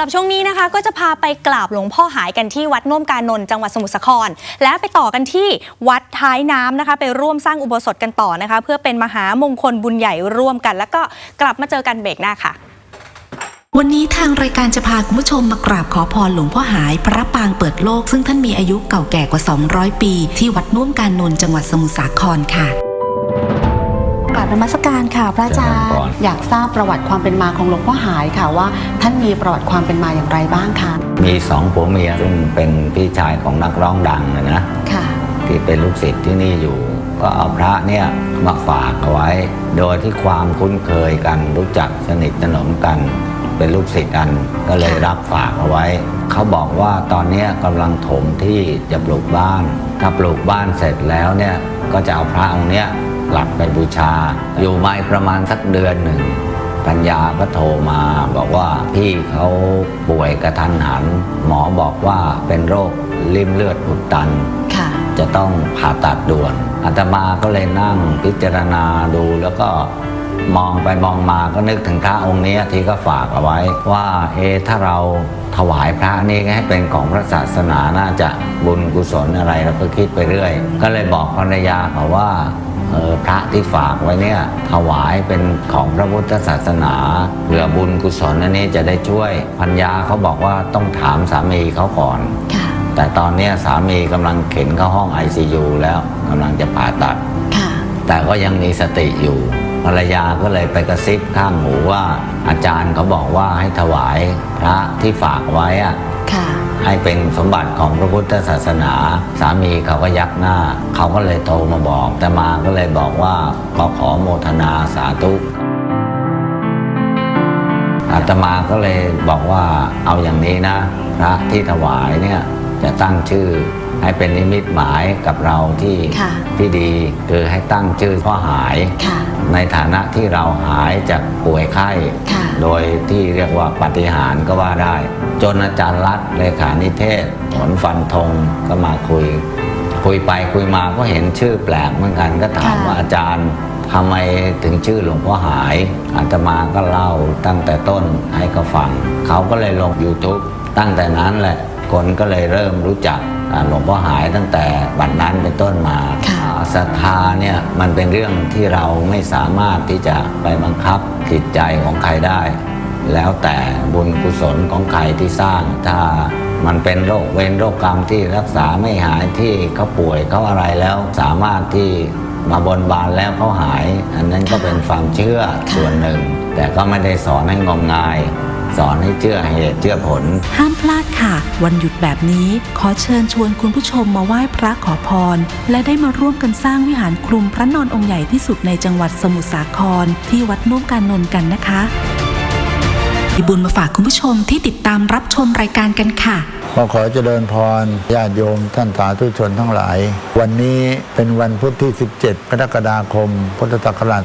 หรับช่วงนี้นะคะ ก็จะพาไปกราบหลวงพ่อหายกันที่วัดน่วมกานนท์จังหวัดสมุทรสาคร และไปต่อกันที่วัดท้ายน้ำนะคะ ไปร่วมสร้างอุโบสถกันต่อนะคะ เพื่อเป็นมหามงคลบุญใหญ่ร่วมกัน แล้วก็กลับมาเจอกันเบรกหน้าค่ะวันนี้ทางรายการจะพาคุณผู้ชมมากราบขอพรหลวงพ่อหายพระปางเปิดโลก ซึ่งท่านมีอายุเก่าแก่กว่า 200 ปี ที่วัดน่วมการนนท์จังหวัดสมุทรสาครค่ะ นมัสการค่ะ พระอาจารย์เจริญพรอยากทราบประวัติความเป็นมาของหลวงพ่อหายค่ะว่า ท่านมีประวัติความเป็นมาอย่างไรบ้างคะมีสองผัวเมียซึ่งเป็นพี่ชายของนักร้องดังนะนะค่ะที่เป็นลูกศิษย์ที่นี่อยู่ ก็เอาพระเนี่ยมาฝากเอาไว้ โดยที่ความคุ้นเคยกันรู้จักสนิทสนมกันเป็นลูกศิษย์กันก็เลยค่ะรับฝากเอาไว้ เขาบอกว่าตอนเนี้ยกำลังถมที่จะปลูกบ้าน ถ้าปลูกบ้านเสร็จแล้วเนี่ยก็จะเอาพระองค์เนี้ย กลับไปบูชา อยู่มาอีกประมาณสักเดือนหนึ่งปัญญาก็โทรมาบอกว่าพี่เขาป่วยกระทันหัน หมอบอกว่าเป็นโรคริ่มเลือดอุดตันค่ะจะต้องผ่าตัดด่วนอาตมาก็เลยนั่งพิจารณาดูแล้วก็มองไปมองมาก็นึกถึงพระองค์เนี้ยที่ก็ฝากเอาไว้ว่าเอะถ้าเราถ วายพระนี่ให้เป็นของพระศาสนาน่าจะบุญกุศลอะไรเราก็คิดไปเรื่อย ก็เลยบอกภรรยาเขาว่าเออพระที่ฝากไว้เนี่ยถวายเป็นของพระพุทธศาสนาเพื่อบุญกุศลอันนี้จะได้ช่วยพัญญาเขาบอกว่าต้องถามสามีเขาก่อนค่ะแต่ตอนเนี้ยสามีกำลังเข็นเข้าห้อง ICU แล้วกำลังจะผ่าตัดค่ะแต่ก็ยังมีสติอยู่ ภรรยาก็เลยไปกระซิบข้างหูว่า อาจารย์เขาบอกว่าให้ถวายพระที่ฝากไว้อะค่ะให้เป็นสมบัติของพระพุทธศาสนา สามีเขาก็ยักหน้า เขาก็เลยโทรมาบอก แต่มาก็เลยบอกว่าก็ขอโมทนาสาธุอาตมาก็เลยบอกว่าเอาอย่างนี้นะ พระที่ถวายเนี่ยจะตั้งชื่อให้เป็นนิมิตหมายกับเราที่ค่ะที่ดี คือให้ตั้งชื่อพ่อหายค่ะ ในฐานะที่เราหายจากป่วยไข้ค่ะโดยที่เรียกว่าปาฏิหารย์ก็ว่าได้ จนอาจารย์รัตน์เลขานิเทศผลฟันธงก็มาคุย คุยไปคุยมาก็เห็นชื่อแปลกเหมือนกันก็ถามค่ะว่าอาจารย์ทำไมถึงชื่อหลวงพ่อหาย อาตมาก็เล่าตั้งแต่ต้นให้เขาฟัง เขาก็เลยลง YouTube ตั้งแต่นั้นแหละคนก็เลยเริ่มรู้จักอ่าหลวงพ่อหายตั้งแต่บัดนั้นเป็นต้นมาค่ะอ่า ศรัทธาเนี่ยมันเป็นเรื่องที่เราไม่สามารถที่จะไปบังคับจิตใจของใครได้ แล้วแต่บุญกุศลของใครที่สร้าง ถ้ามันเป็นโรคเวรโรคกรรมที่รักษาไม่หายที่เขาป่วยเขาอะไรแล้วสามารถที่มาบนบานแล้วเขาหาย อันนั้นก็เป็นความเชื่อส่วนหนึ่ง แต่ก็ไม่ได้สอนให้งมงาย สอนให้เชื่อเหตุเชื่อผล ห้ามพลาดค่ะ วันหยุดแบบนี้ขอเชิญชวนคุณผู้ชมมาไหว้พระขอพร และได้มาร่วมกันสร้างวิหารคลุมพระนอนองค์ใหญ่ที่สุดในจังหวัดสมุทรสาคร ที่วัดน่มการนนท์กันนะคะมีบุญมาฝากคุณผู้ชมที่ติดตามรับชมรายการกันค่ะ ก็ขอเจริญพรญาติโยมท่านสาธุชนทั้งหลาย วันนี้เป็นวันพุธที่ 17 กรกฎาคม พุทธศักราช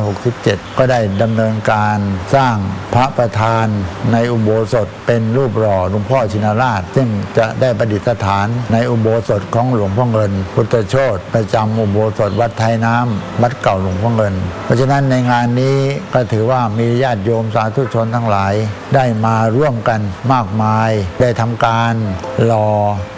2567 ก็ได้ดำเนินการสร้างพระประธานในอุโบสถเป็นรูปหล่อหลวงพ่อชินราช ซึ่งจะได้ประดิษฐานในอุโบสถของหลวงพ่อเงิน พุทธโชตประจำอุโบสถวัดไทยน้ำวัดเก่าหลวงพ่อเงิน เพราะฉะนั้นในงานนี้ก็ถือว่ามีญาติโยมสาธุชนทั้งหลาย ได้มาร่วมกันมากมายได้ทำการหล่อ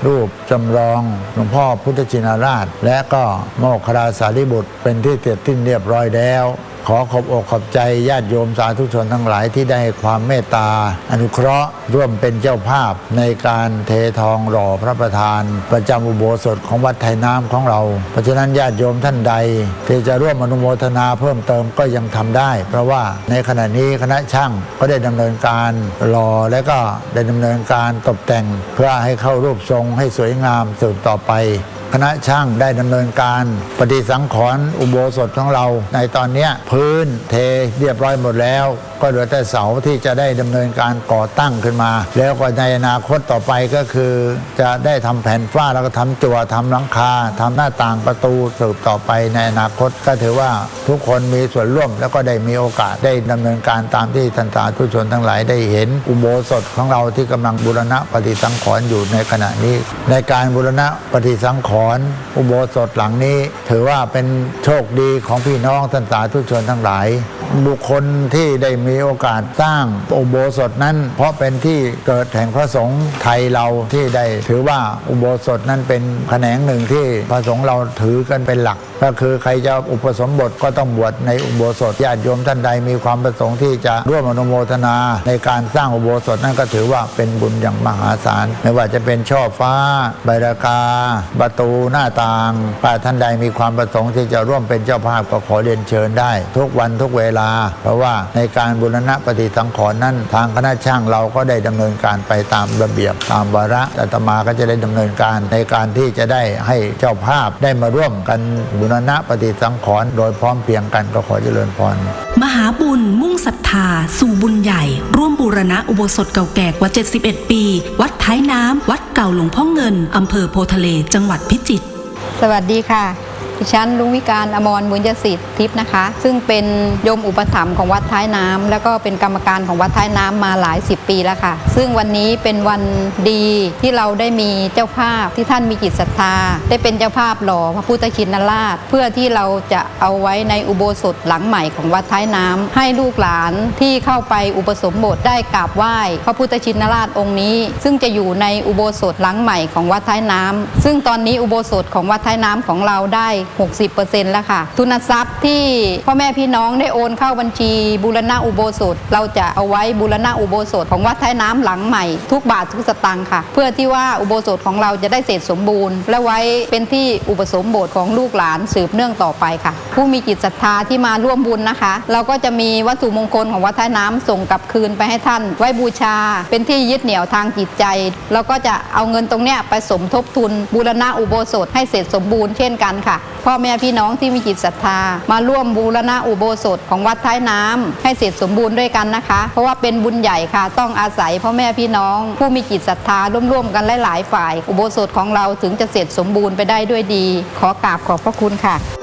รูปจำลองหลวงพ่อพุทธชินราช และก็โมคคลาสารีบุตรเป็นที่เสร็จสิ้นเรียบร้อยแล้ว ขอขอบอกขอบใจญาติโยมสาธุชนทั้งหลายที่ได้ความเมตตา อนุเคราะห์ร่วมเป็นเจ้าภาพในการเททองหล่อพระประธาน ประจำอุโบสถของวัดไทยน้ำของเรา เพราะฉะนั้นญาติโยมท่านใด ที่จะร่วมอนุโมทนาเพิ่มเติมก็ยังทำได้ เพราะว่าในขณะนี้คณะช่างก็ได้ดำเนินการหล่อและก็ได้ดำเนินการตกแต่ง เพื่อให้เข้ารูปทรงให้สวยงามสืบต่อไป คณะช่างได้ดำเนินการปฏิสังขรณ์อุโบสถของเรา ในตอนนี้พื้นเทเรียบร้อยหมดแล้ว ก็เหลือแต่เสาที่จะได้ดำเนินการก่อตั้งขึ้นมา แล้วก็ในอนาคตต่อไปก็คือ จะได้ทำแผ่นฝ้าแล้วก็ทำจั่วทำหลังคาทำหน้าต่างประตูสืบต่อไปในอนาคตก็ถือว่าทุกคนมีส่วนร่วม แล้วก็ได้มีโอกาสได้ดำเนินการตามที่ท่านสาธุชนทั้งหลายได้เห็นอุโบสถของเราที่กำลังบูรณะปฏิสังขรณ์อยู่ในขณะนี้ ในการบูรณะปฏิสังขรณ์อุโบสถหลังนี้ ถือว่าเป็นโชคดีของพี่น้องท่านสาธุชนทั้งหลาย บุคคลที่ได้มีโอกาสสร้างอุโบสถนั้น เพราะเป็นที่เกิดแห่งพระสงฆ์ไทยเราที่ได้ถือว่าอุโบสถนั้นเป็นแขนงหนึ่งที่พระสงฆ์เราถือกันเป็นหลัก ก็คือใครจะอุปสมบทก็ต้องบวชในอุโบสถญาติโยมท่านใดมีความประสงค์ที่จะร่วมอนุโมทนา ในการสร้างอุโบสถนั่นก็ถือว่าเป็นบุญอย่างมหาศาลไม่ว่าจะเป็นช่อฟ้าใบรากา ประตูหน้าต่างถ้าท่านใดมีความประสงค์ที่จะร่วมเป็นเจ้าภาพก็ขอเรียนเชิญได้ ทุกวันทุกเวลาเพราะว่าในการบูรณะปฏิสังขรณ์นั้น ทางคณะช่างเราก็ได้ดำเนินการไปตามระเบียบตามวาระอาตมาก็จะได้ดำเนินการในการที่จะได้ให้เจ้าภาพได้มาร่วมกันบูรณะปฏิสังขรณ์โดยพร้อมเพรียงกันก็ขอเจริญพรมหาบุญมุ่งศรัทธา สู่บุญใหญ่ ร่วมบูรณะอุโบสถเก่าแก่กว่า 71 ปี วัดท้ายน้ำ วัดเก่าหลวงพ่อเงินอำเภอโพทะเล จังหวัดพิจิตร สวัสดีค่ะ ดิฉันลุงวิการอมรบุญยสิทธิ์ทิพย์นะคะ ซึ่งเป็นโยมอุปถัมภ์ของวัดท้ายน้ำแล้วก็เป็นกรรมการของวัดท้ายน้ำมาหลายสิบปีแล้วค่ะ ซึ่งวันนี้เป็นวันดีที่เราได้มีเจ้าภาพที่ท่านมีจิตศรัทธา ได้เป็นเจ้าภาพหล่อพระพุทธชินราช เพื่อที่เราจะเอาไว้ในอุโบสถหลังใหม่ของวัดท้ายน้ำให้ลูกหลานที่เข้าไปอุปสมบทได้กราบไหว้พระพุทธชินราชองค์นี้ ซึ่งจะอยู่ในอุโบสถหลังใหม่ของวัดท้ายน้ำซึ่งตอนนี้อุโบสถของวัดท้ายน้ำของเราได้60%แล้วค่ะ ทุนทรัพย์ที่พ่อแม่พี่น้องได้โอนเข้าบัญชีบูรณะอุโบสถ เราจะเอาไว้บูรณะอุโบสถของวัดท้ายน้ำหลังใหม่ ทุกบาททุกสตางค์ค่ะ เพื่อที่ว่าอุโบสถของเราจะได้เสร็จสมบูรณ์ และไว้เป็นที่อุปสมบทของลูกหลานสืบเนื่องต่อไปค่ะ ผู้มีจิตศรัทธาที่มาร่วมบุญนะคะ เราก็จะมีวัตถุมงคลของวัดท้ายน้ำส่งกลับคืนไปให้ท่าน ไว้บูชา เป็นที่ยึดเหนี่ยวทางจิตใจ เราก็จะเอาเงินตรงเนี้ยไปสมทบทุนบูรณะอุโบสถให้เสร็จสมบูรณ์เช่นกันค่ะพ่อแม่พี่น้องที่มีจิตศรัทธา มาร่วมบูรณะอุโบสถของวัดท้ายน้ำให้เสร็จสมบูรณ์ด้วยกันนะคะ เพราะว่าเป็นบุญใหญ่ค่ะ ต้องอาศัยพ่อแม่พี่น้อง ผู้มีจิตศรัทธาร่วมๆกันหลายๆฝ่าย อุโบสถของเราถึงจะเสร็จสมบูรณ์ไปได้ด้วยดี ขอกราบขอบพระคุณค่ะ